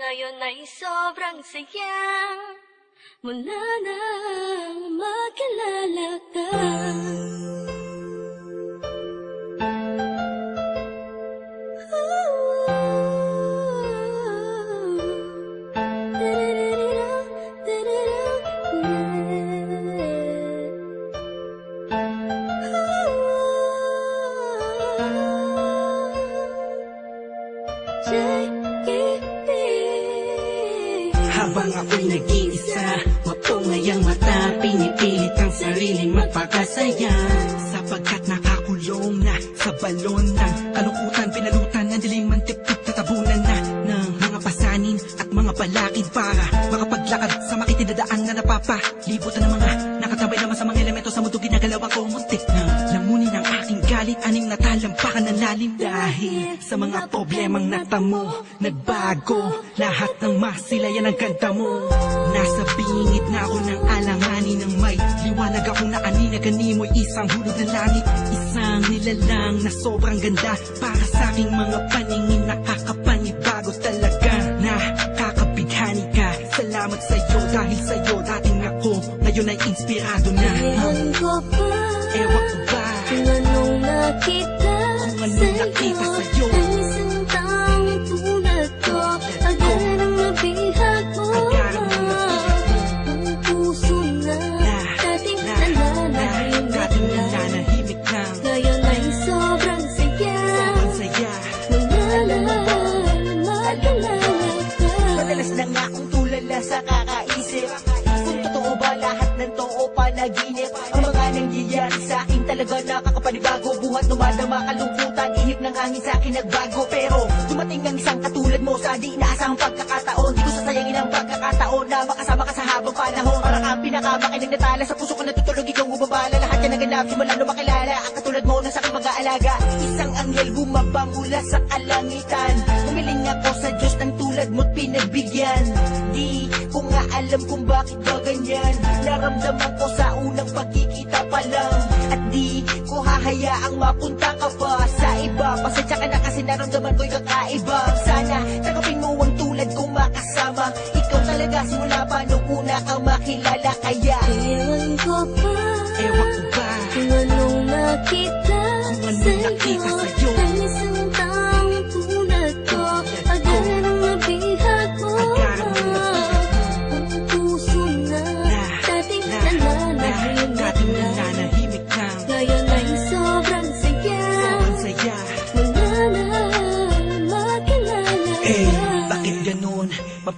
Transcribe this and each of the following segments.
Ngayon ay sobrang saya. Mula nang makilala ka Habang ako'y nag-iisa. Mapungay ang mata Pinipilit ang sariling magpakasaya Sapagkat nakakulong na Sa balon ng kalungkutan Pinalutan ng dilim ang tip-tip Tatabunan na ng mga pasanin At mga balakid para Makapaglakad sa makitidadaan na napapalibutan ng mga galit Aning natalampakan ng lalim Dahil sa mga problemang natamo Nagbago. Lahat ng masilayan ang ganda mo. Nasa bingit na ako ng alanganin ng may Liwanag akong naaninagan mo'y isang hulog ng langit. Isang nilalang na sobrang ganda Para sa aking mga paningin. Nakakapanibago talaga. Nakakabighani ka. Salamat sa'yo dahil sa'yo. Dating ako Ngayon ay inspirado na anong nakita Kung anong nakita sa'yo. Sa akin talaga nakakapanibago Buhat numadama kalungkutan, ihip ng hangin sa akin nagbago. Pero dumating ang isang katulad mo sa di inaasahang pagkakataon. Di ko sasayangin ang pagkakataon na makasama ka sa habang panahon. Para kang pinakamakinig na sa puso ko natutulog ikaw bumabala. Lahat yan naganap simula nung makilala. Ang katulad mo na sa aking mag-aalaga Isang anghel bumabang mula sa kalangitan. Humiling ako sa Diyos ng tulad mo't pinagbigyan. Di ko nga alam kung bakit ba ganyan. Naramdaman ko sa up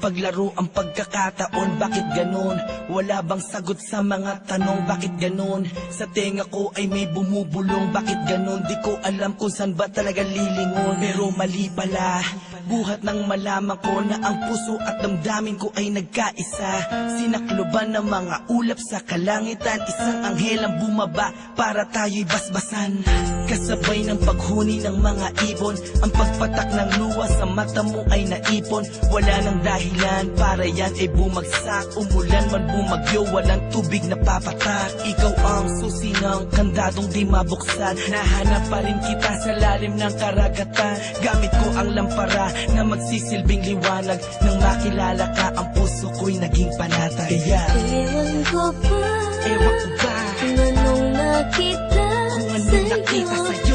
Mapaglaro ang pagkakataon, bakit ganun? Wala bang sagot sa mga tanong, bakit ganun? Sa tenga ko ay may bumubulong, bakit ganun? Di ko alam kung saan ba talaga lilingon Pero mali pala, buhat ng malaman ko na ang puso at damdamin ko ay nagkaisa. Sinakloban ng mga ulap sa kalangitan Isang anghel ang bumaba para tayo'y basbasan. Kasabay ng paghuni ng mga ibon Ang pagpatak ng luwa sa mata mo ay naipon. Wala nang dahilan para yan ay bumagsak. Umulan man bumagyo, walang tubig na papatak. Ikaw ang susi ng kandadong di mabuksan. Nahanap pa rin kita sa lalim ng karagatan. Gamit ko ang lampara na magsisilbing liwanag Nang makilala ka, ang puso ko'y naging panatag Kaya, Ewan ko pa ewan ko ba Kung anong nakita Kung anong nakita sa'yo.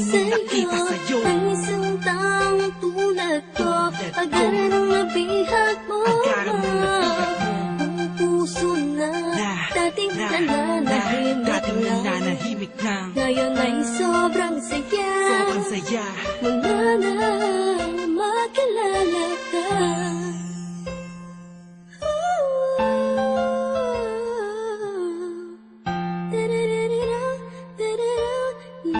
naman nung nakita sa'yo. Ang isang taong tulad ko. Agara ng nabihag mo Agara ng nabihag mo. Ang puso na, na Dating na, nananahimik na, Dating nananahimik na. Ngayon ay sobrang saya. Sobrang saya. Mula na makilala ka.